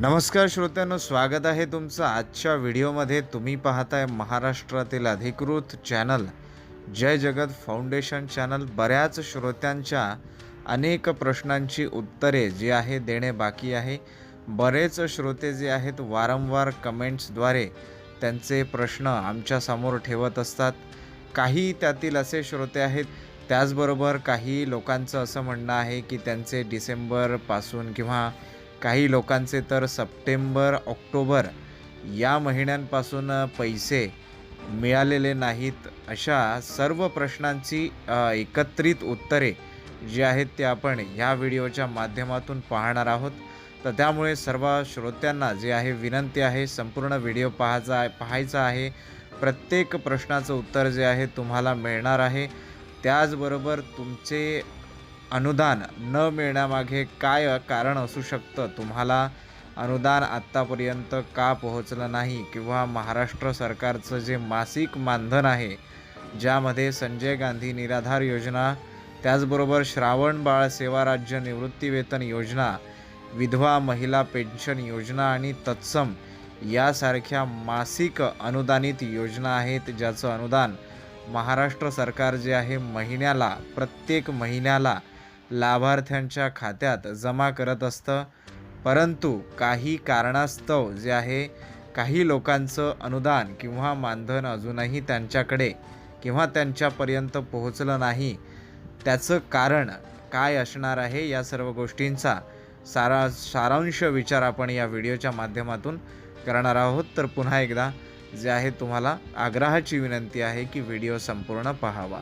नमस्कार श्रोत्यांनो स्वागत आहे तुमचं आजच्या व्हिडिओमध्ये. तुम्ही पाहताय महाराष्ट्रातील अधिकृत चॅनल जय जगत फाउंडेशन चॅनल. बऱ्याच श्रोत्यांच्या अनेक प्रश्नांची उत्तरे जी आहे देणे बाकी आहे. बरेच श्रोते जे आहेत वारंवार कमेंट्सद्वारे त्यांचे प्रश्न आमच्यासमोर ठेवत असतात. काही त्यातील असे श्रोते आहेत त्याचबरोबर काही लोकांचं असं म्हणणं आहे की त्यांचे डिसेंबरपासून किंवा काही लोकांचे तर सप्टेंबर ऑक्टोबर या महिन्यांपासून पैसे मिळालेले नाहीत अशा सर्व प्रश्नांची एकत्रित उत्तरे जी आहेत ते आपण ह्या व्हिडिओच्या माध्यमातून पाहणार आहोत. तर त्यामुळे सर्व श्रोत्यांना जे आहे विनंती आहे संपूर्ण व्हिडिओ पाहायचा पाहायचा आहे. प्रत्येक प्रश्नाचं उत्तर जे आहे तुम्हाला मिळणार आहे. त्याचबरोबर तुमचे अनुदान न मिळण्यामागे काय कारण असू शकतं? तुम्हाला अनुदान आत्तापर्यंत का पोहोचलं नाही? किंवा महाराष्ट्र सरकारचं जे मासिक मानधन आहे ज्यामध्ये संजय गांधी निराधार योजना त्याचबरोबर श्रावण बाळ सेवा राज्य निवृत्तीवेतन योजना विधवा महिला पेन्शन योजना आणि तत्सम यासारख्या मासिक अनुदानित योजना आहेत ज्याचं अनुदान महाराष्ट्र सरकार जे आहे महिन्याला प्रत्येक महिन्याला लाभार्थ्यांच्या खात्यात जमा करत असतं. परंतु काही कारणास्तव जे आहे काही लोकांचं अनुदान किंवा मानधन अजूनही त्यांच्याकडे किंवा त्यांच्यापर्यंत पोहोचलं नाही. त्याचं कारण काय असणार आहे या सर्व गोष्टींचा सारा सारांश विचार आपण या व्हिडिओच्या माध्यमातून करणार आहोत. तर पुन्हा एकदा जे आहे तुम्हाला आग्रहाची विनंती आहे की व्हिडिओ संपूर्ण पाहावा.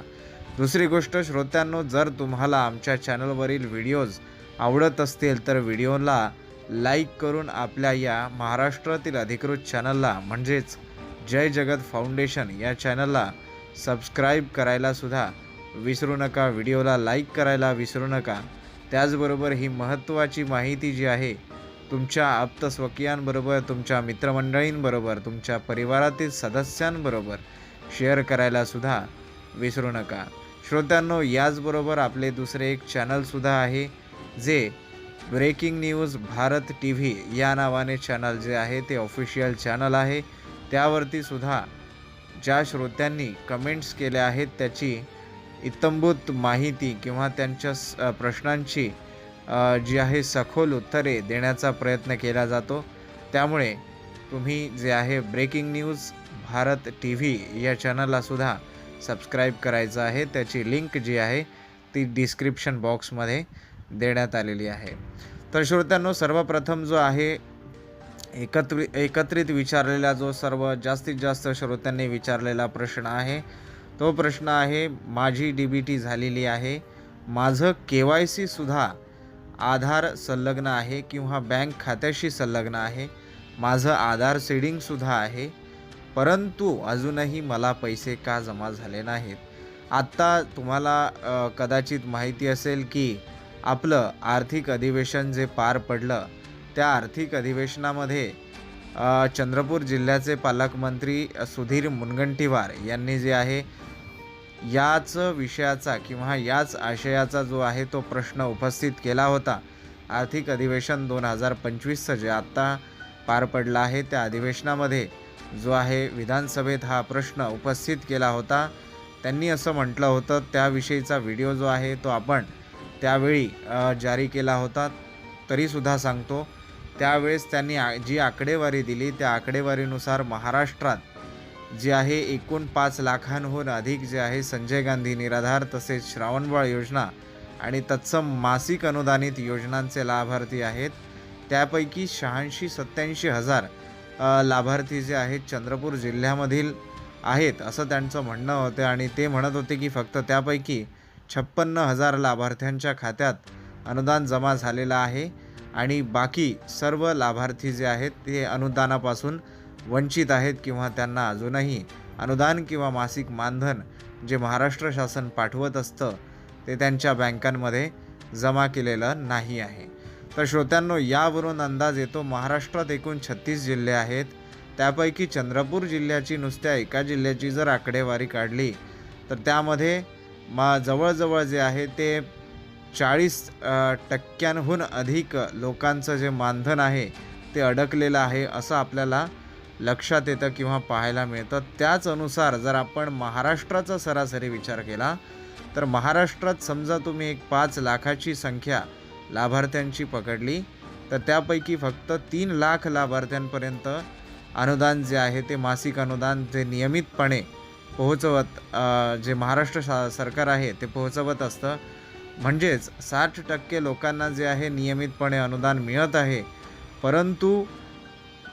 दुसरी गोष्ट श्रोत्यांनो जर तुम्हाला आमच्या चॅनलवरील व्हिडिओज आवडत असतील तर व्हिडिओला लाईक करून आपल्या या महाराष्ट्रातील अधिकृत चॅनलला म्हणजेच जय जगत फाउंडेशन या चॅनलला सबस्क्राईब करायला सुद्धा विसरू नका. व्हिडिओला लाईक करायला विसरू नका. त्याचबरोबर ही महत्त्वाची माहिती जी आहे तुमच्या आप्तस्वकीयांबरोबर तुमच्या मित्रमंडळींबरोबर तुमच्या परिवारातील सदस्यांबरोबर शेअर करायला सुद्धा विसरू नका. श्रोत्यांनो याचबरोबर आपले दुसरे एक चॅनलसुद्धा आहे जे breaking news Bharat T V या नावाने चॅनल जे आहे ते ऑफिशियल चॅनल आहे. त्यावरती सुद्धा ज्या श्रोत्यांनी कमेंट्स केल्या आहेत त्याची इत्तंभूत माहिती किंवा त्यांच्या स- प्रश्नांची जी आहे सखोल उत्तरे देण्याचा प्रयत्न केला जातो. त्यामुळे तुम्ही जे आहे breaking news Bharat T V या चॅनललासुद्धा सबस्क्राईब करायचं आहे. त्याची लिंक जी आहे ती डिस्क्रिप्शन बॉक्समध्ये देण्यात आलेली आहे. तर श्रोत्यांनो सर्वप्रथम जो आहे एकत्रि एकत्रित विचारलेला जो सर्व जास्तीत जास्त श्रोत्यांनी विचारलेला प्रश्न आहे तो प्रश्न आहे माझी डी बी टी झालेली आहे. माझं के वाय सीसुद्धा आधार संलग्न आहे किंवा बँक खात्याशी संलग्न आहे. माझं आधार सीडिंगसुद्धा आहे. परंतु अजूनही मला पैसे का जमा झाले नाहीत? आत्ता तुम्हाला कदाचित माहिती असेल की आपलं आर्थिक अधिवेशन जे पार पडलं त्या आर्थिक अधिवेशनामध्ये चंद्रपूर जिल्ह्याचे पालकमंत्री सुधीर मुनगंटीवार यांनी जे आहे याच विषयाचा किंवा याच आशयाचा जो आहे तो प्रश्न उपस्थित केला होता. आर्थिक अधिवेशन दोन हजार पंचवीसचं जे आत्ता पार पडलं आहे त्या अधिवेशनामध्ये जो आहे विधानसभेत हा प्रश्न उपस्थित केला होता. त्यांनी असं म्हटलं होतं त्याविषयीचा व्हिडिओ जो आहे तो आपण त्यावेळी जारी केला होता. तरीसुद्धा सांगतो त्यावेळेस त्यांनी आ जी आकडेवारी दिली त्या आकडेवारीनुसार महाराष्ट्रात जे आहे एकूण पाच लाखांहून अधिक जे आहे संजय गांधी निराधार तसेच श्रावणबाळ योजना आणि तत्सम मासिक अनुदानित योजनांचे लाभार्थी आहेत. त्यापैकी शहाऐंशी सत्याऐंशी हजार लाभार्थी जे आहेत चंद्रपूर जिल्ह्यामधील आहेत असं त्यांचं म्हणणं होतं आणि ते म्हणत होते की फक्त त्यापैकी छप्पन्न हजार लाभार्थ्यांच्या खात्यात अनुदान जमा झालेलं आहे आणि बाकी सर्व लाभार्थी जे आहेत ते अनुदानापासून वंचित आहेत किंवा त्यांना अजूनही अनुदान किंवा मासिक मानधन जे महाराष्ट्र शासन पाठवत असतं ते त्यांच्या बँकांमध्ये जमा केलेलं नाही आहे. तर श्रोत्यांनो यावरून अंदाज येतो महाराष्ट्रात एकूण छत्तीस जिल्हे आहेत. त्यापैकी चंद्रपूर जिल्ह्याची नुसत्या एका जिल्ह्याची जर आकडेवारी काढली तर त्यामध्ये मा जवळजवळ जे आहे ते चाळीस टक्क्यांहून अधिक लोकांचं जे मानधन आहे ते अडकलेलं आहे असं आपल्याला लक्षात येतं किंवा पाहायला मिळतं. त्याच अनुसार जर आपण महाराष्ट्राचा सरासरी विचार केला तर महाराष्ट्रात समजा तुम्ही एक पाच लाखाची संख्या लाभार्थ्यांची पकडली. तर त्यापैकी फक्त तीन लाख लाभार्थ्यांपर्यंत अनुदान जे आहे ते मासिक अनुदान जे नियमितपणे पोहोचवत जे महाराष्ट्र सा सरकार आहे ते पोहोचवत असतं. म्हणजेच साठ टक्के लोकांना जे आहे नियमितपणे अनुदान मिळत आहे. परंतु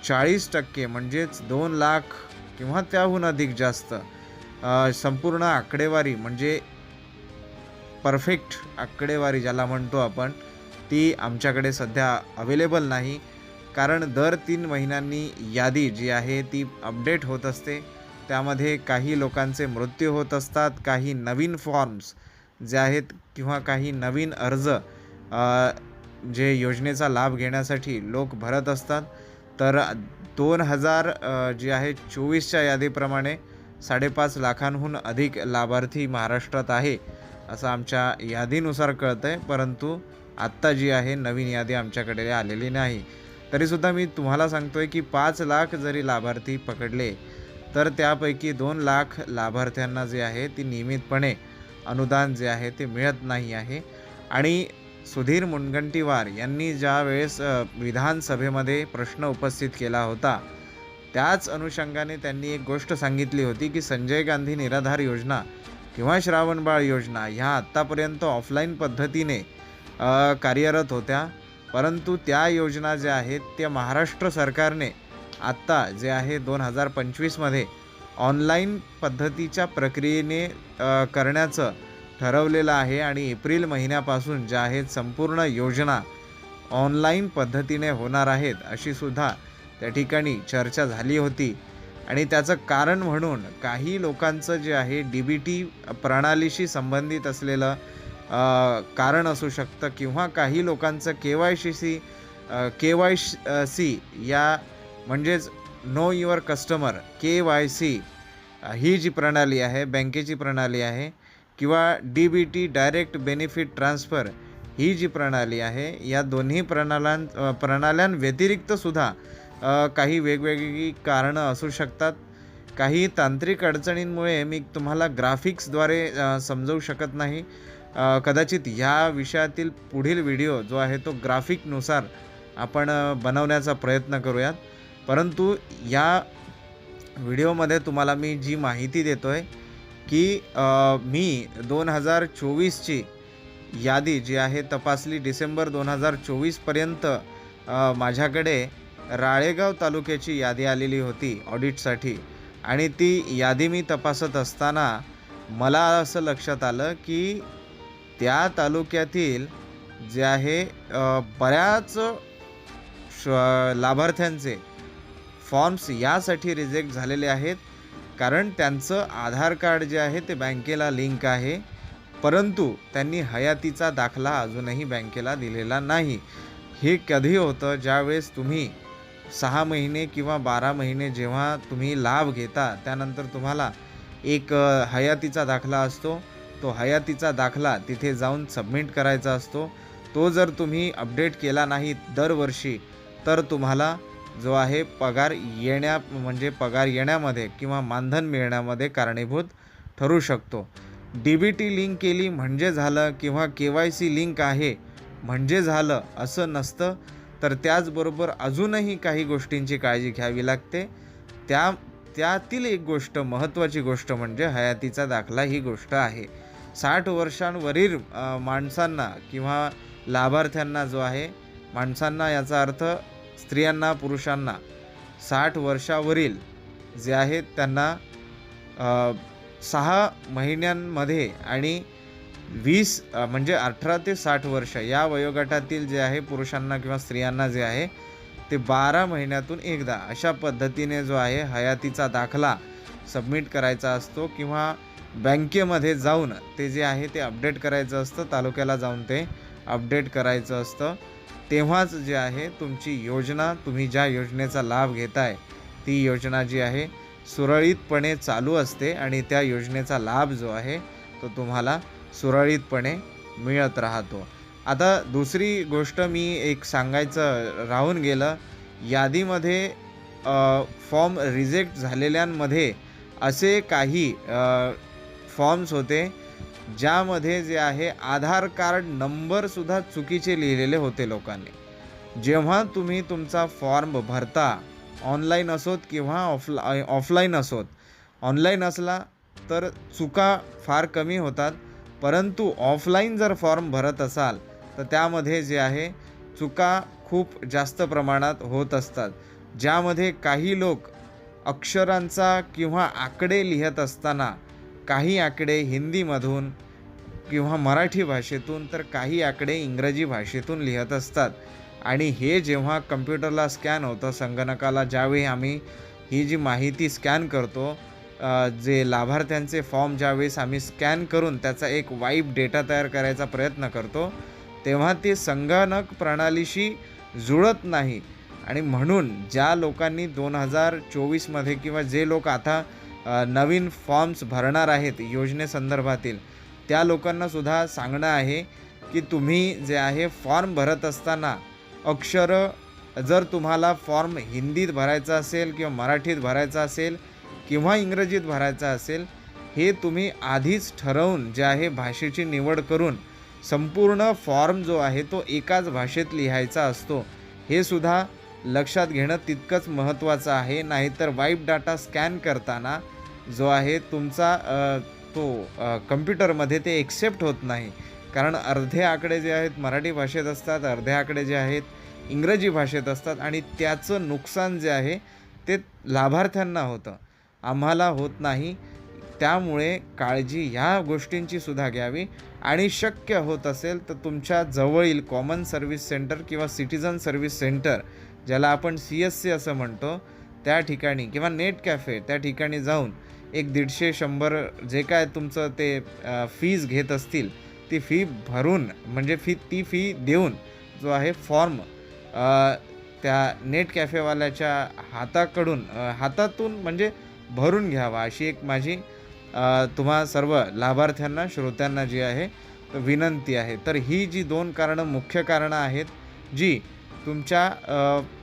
चाळीस टक्के म्हणजेच दोन लाख किंवा त्याहून अधिक जास्त संपूर्ण आकडेवारी म्हणजे परफेक्ट आकडेवारी ज्याला म्हणतो आपण ती आमच्याकडे सध्या अवेलेबल नाही. कारण दर तीन महिन्यांनी यादी जी आहे ती अपडेट होत असते. त्यामध्ये काही लोकांचे मृत्यू होत असतात काही नवीन फॉर्म्स जे आहेत किंवा काही नवीन अर्ज जे योजनेचा लाभ घेण्यासाठी लोक भरत असतात. तर दोन हजार जी जे आहे चोवीसच्या यादीप्रमाणे साडेपाच लाखांहून अधिक लाभार्थी महाराष्ट्रात आहे असं आमच्या यादीनुसार कळतं आहे परंतु आत्ता जी आहे नवीन यादी आमच्याकडे आलेली नाही. तरीसुद्धा मी तुम्हाला सांगतो आहे की पाच लाख जरी लाभार्थी पकडले तर त्यापैकी दोन लाख लाभार्थ्यांना जे आहे ती नियमितपणे अनुदान जे आहे ते मिळत नाही आहे. आणि सुधीर मुनगंटीवार यांनी ज्या वेळेस विधानसभेमध्ये प्रश्न उपस्थित केला होता त्याच अनुषंगाने त्यांनी एक गोष्ट सांगितली होती की संजय गांधी निराधार योजना किंवा श्रावणबाळ योजना ह्या आत्तापर्यंत ऑफलाईन पद्धतीने कार्यरत होत्या. परंतु त्या योजना ज्या आहेत त्या महाराष्ट्र सरकारने आत्ता जे आहे दोन हजार पंचवीसमध्ये ऑनलाईन पद्धतीच्या प्रक्रियेने करण्याचं ठरवलेलं आहे आणि एप्रिल महिन्यापासून ज्या आहेत संपूर्ण योजना ऑनलाईन पद्धतीने होणार आहेत अशी सुद्धा त्या ठिकाणी चर्चा झाली होती. आणि त्याचं कारण म्हणून काही लोकांचं जे आहे डी बी टी प्रणालीशी संबंधित असलेलं कारण असू शकतं किंवा काही लोकांचं K Y C C K Y C या म्हणजेच know your customer K Y C ही जी प्रणाली आहे बँकेची प्रणाली आहे किंवा D B T direct benefit transfer ही जी प्रणाली आहे या दोन्ही प्रणालां प्रणाल्यांव्यतिरिक्तसुद्धा काही वेगवेगळी कारणं असू शकतात. काही तांत्रिक अडचणींमुळे मी तुम्हाला ग्राफिक्सद्वारे समजवू शकत नाही. कदाचित ह्या विषयातील पुढील व्हिडिओ जो आहे तो ग्राफिकनुसार आपण बनवण्याचा प्रयत्न करूयात. परंतु या व्हिडिओमध्ये तुम्हाला मी जी माहिती देतो आहे की मी दोन हजार चोवीसची यादी जी आहे तपासली डिसेंबर दोन हजार चोवीसपर्यंत माझ्याकडे राळेगाव तालुक्याची यादी आलेली होती ऑडिटसाठी. आणि ती यादी मी तपासत असताना मला असं लक्षात आलं की त्या तालुक्यातील जे आहे बऱ्याच श लाभार्थ्यांचे फॉर्म्स यासाठी रिजेक्ट झालेले आहेत. कारण त्यांचं आधार कार्ड जे आहे ते बँकेला लिंक आहे. परंतु त्यांनी हयातीचा दाखला अजूनही बँकेला दिलेला नाही. हे कधी होतं? ज्यावेळेस तुम्ही सहा महिने किंवा बारा महिने जेव्हा तुम्ही लाभ घेता त्यानंतर तुम्हाला एक हयातीचा दाखला असतो. तो हयातीचा दाखला तिथे जाऊन सबमिट करायचा असतो. तो जर तुम्ही अपडेट केला नाही दरवर्षी तर तुम्हाला जो आहे पगार येण्या म्हणजे पगार येण्यामध्ये किंवा मानधन मिळण्यामध्ये कारणीभूत ठरू शकतो. डी बी टी लिंक केली म्हणजे झालं किंवा के वाय सी लिंक आहे म्हणजे झालं असं नसतं तर त्याचबरोबर अजूनही काही गोष्टींची काळजी घ्यावी लागते. त्या त्यातील एक गोष्ट महत्त्वाची गोष्ट म्हणजे हयातीचा दाखला ही गोष्ट आहे. साठ वर्षांवरील माणसांना किंवा लाभार्थ्यांना जो आहे माणसांना याचा अर्थ स्त्रियांना पुरुषांना साठ वर्षावरील जे आहेत त्यांना सहा महिन्यांमध्ये आणि वीस म्हणजे अठरा ते साठ वर्ष या वयोगटातील जे आहे पुरुषांना किंवा स्त्रियांना जे आहे ते बारा महिन्यातून एकदा अशा पद्धतीने जो आहे हयातीचा दाखला सबमिट करायचा असतो किंवा बँकेमध्ये जाऊन ते जे आहे ते अपडेट करायचं असतं तालुक्याला जाऊन ते अपडेट करायचं असतं. तेव्हाच जे आहे तुमची योजना तुम्ही ज्या योजनेचा लाभ घेताय ती योजना जी आहे सुरळीतपणे चालू असते आणि त्या योजनेचा लाभ जो आहे तो तुम्हाला सुरळीतपणे मिळत राहतो. आता दुसरी गोष्ट मी एक सांगायचं राहून गेलं. यादीमध्ये फॉर्म रिजेक्ट झालेल्यांमध्ये असे काही फॉर्म्स होते ज्यामध्ये जे आहे आधार कार्ड नंबरसुद्धा चुकीचे लिहिलेले होते लोकांनी. जेव्हा तुम्ही तुमचा फॉर्म भरता ऑनलाईन असोत किंवा ऑफला ऑफलाईन असोत ऑनलाईन असला तर चुका फार कमी होतात परंतु ऑफलाईन जर फॉर्म भरत असाल तर त्यामध्ये जे आहे चुका खूप जास्त प्रमाणात होत असतात. ज्यामध्ये काही लोक अक्षरांचा किंवा आकडे लिहत असताना काही आकडे हिंदीमधून किंवा मराठी भाषेतून तर काही आकडे इंग्रजी भाषेतून लिहत असतात. आणि हे जेव्हा कम्प्युटरला स्कॅन होतं संगणकाला ज्यावेळी आम्ही ही जी माहिती स्कॅन करतो जे लाभार्थ्यांचे फॉर्म ज्यावेळेस आम्ही स्कॅन करून त्याचा एक वाईप डेटा तयार करायचा प्रयत्न करतो तेव्हा ते संगणक प्रणालीशी जुळत नाही. आणि म्हणून ज्या लोकांनी दोन हजार चोवीसमध्ये किंवा जे लोक आता नवीन फॉर्म्स भरणार आहेत योजनेसंदर्भातील. त्या लोकांना सुद्धा सांगणं आहे की तुम्ही जे आहे फॉर्म भरत असताना अक्षरं जर तुम्हाला फॉर्म हिंदीत भरायचा असेल किंवा मराठीत भरायचा असेल किंवा इंग्रजीत भरायचा असेल हे तुम्ही आधीच ठरवून जे आहे भाषेची निवड करून संपूर्ण फॉर्म जो आहे तो एकाच भाषेत लिहायचा असतो. हे सुद्धा लक्षात घेणं तितकंच महत्त्वाचं आहे. नाहीतर वाईप डाटा स्कॅन करताना जो आहे तुमचा तो कम्प्युटरमध्ये ते एक्सेप्ट होत नाही. कारण अर्धे आकडे जे आहेत मराठी भाषेत असतात अर्धे आकडे जे आहेत इंग्रजी भाषेत असतात आणि त्याचं नुकसान जे आहे ते लाभार्थ्यांना होतं. आम्हाला होत नाही. त्यामुळे काळजी ह्या गोष्टींची सुद्धा घ्यावी. आणि शक्य होत असेल तर तुमच्या जवळील कॉमन सर्व्हिस सेंटर किंवा सिटीजन सर्व्हिस सेंटर ज्याला आपण सी एस सी असं म्हणतो त्या ठिकाणी किंवा नेट कॅफे त्या ठिकाणी जाऊन एक दीडशे शंभर जे काय तुमचं ते फीज घेत असतील ती फी भरून म्हणजे फी ती फी देऊन जो आहे फॉर्म त्या नेट कॅफेवाल्याच्या हाताकडून हातातून म्हणजे भरून घ्यावा. अशी एक माझी तुम्हा सर्व लाभार्थ्यांना श्रोत्यांना जी आहे विनंती आहे. तर ही जी दोन कारणं मुख्य कारणं आहेत जी तुमच्या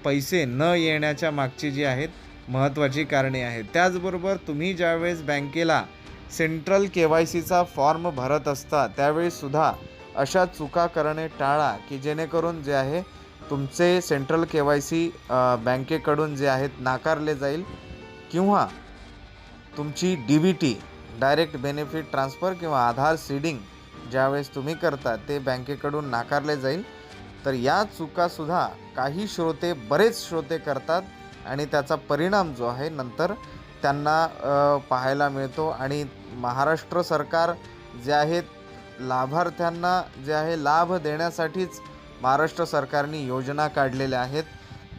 पैसे न येण्याच्या मागची जी आहेत महत्त्वाची कारणे आहेत. त्याचबरोबर तुम्ही ज्यावेळेस बँकेला सेंट्रल के वाय सीचा फॉर्म भरत असता त्यावेळीसुद्धा अशा चुका करणे टाळा की जेणेकरून जे आहे तुमचे सेंट्रल के वाय सी बँकेकडून जे आहेत नाकारले जाईल किंवा तुमची D B T direct benefit transfer किंवा आधार सीडिंग ज्यावेळेस तुम्ही करता ते बँकेकडून नाकारले जाईल. तर या चुकासुद्धा काही श्रोते बरेच श्रोते करतात. आणि त्याचा परिणाम जो आहे नंतर त्यांना पाहायला मिळतो. आणि महाराष्ट्र सरकार जे आहेत लाभार्थ्यांना जे आहे लाभ देण्यासाठीच महाराष्ट्र सरकारने योजना काढलेल्या आहेत.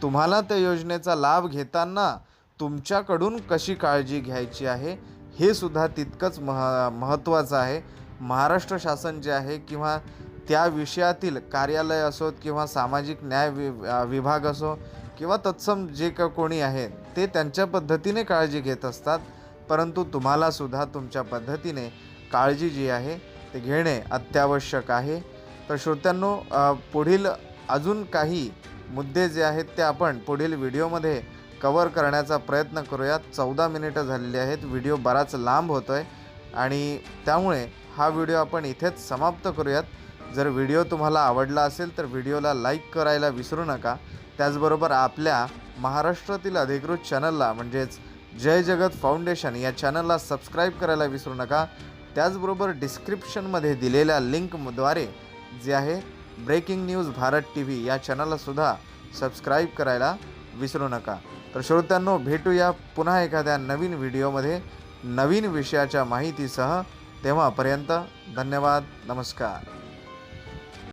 तुम्हाला त्या योजनेचा लाभ घेताना तुमच्याकडून कशी काळजी घ्यायची आहे हे सुद्धा तितकंच मह महत्त्वाचं आहे. महाराष्ट्र शासन जे आहे किंवा त्या विषयातील कार्यालय असोत किंवा सामाजिक न्याय वि विभाग असो किंवा तत्सम जे का कोणी आहे ते त्यांच्या पद्धतीने काळजी घेत असतात. परंतु तुम्हालासुद्धा तुमच्या पद्धतीने काळजी जी आहे ते घेणे अत्यावश्यक आहे. तर श्रोत्यांनो पुढील अजून काही मुद्दे जे आहेत ते आपण पुढील व्हिडिओमध्ये कवर करण्याचा प्रयत्न करूयात. चौदा मिनिटं झालेली आहेत. व्हिडिओ बराच लांब होतो आहे आणि त्यामुळे हा व्हिडिओ आपण इथेच समाप्त करूयात. जर व्हिडिओ तुम्हाला आवडला असेल तर व्हिडिओला लाईक करायला विसरू नका. त्याचबरोबर आपल्या महाराष्ट्रातील अधिकृत चॅनलला म्हणजेच जय जगत फाउंडेशन या चॅनलला सबस्क्राईब करायला विसरू नका. त्याचबरोबर डिस्क्रिप्शनमध्ये दिलेल्या लिंकद्वारे जे आहे breaking news Bharat T V या चॅनललासुद्धा सबस्क्राईब करायला विसरू नका. तर श्रोत्यांनो भेटूया पुन्हा एखाद्या नवीन व्हिडिओमध्ये नवीन विषयाच्या माहितीसह. तेव्हापर्यंत धन्यवाद नमस्कार.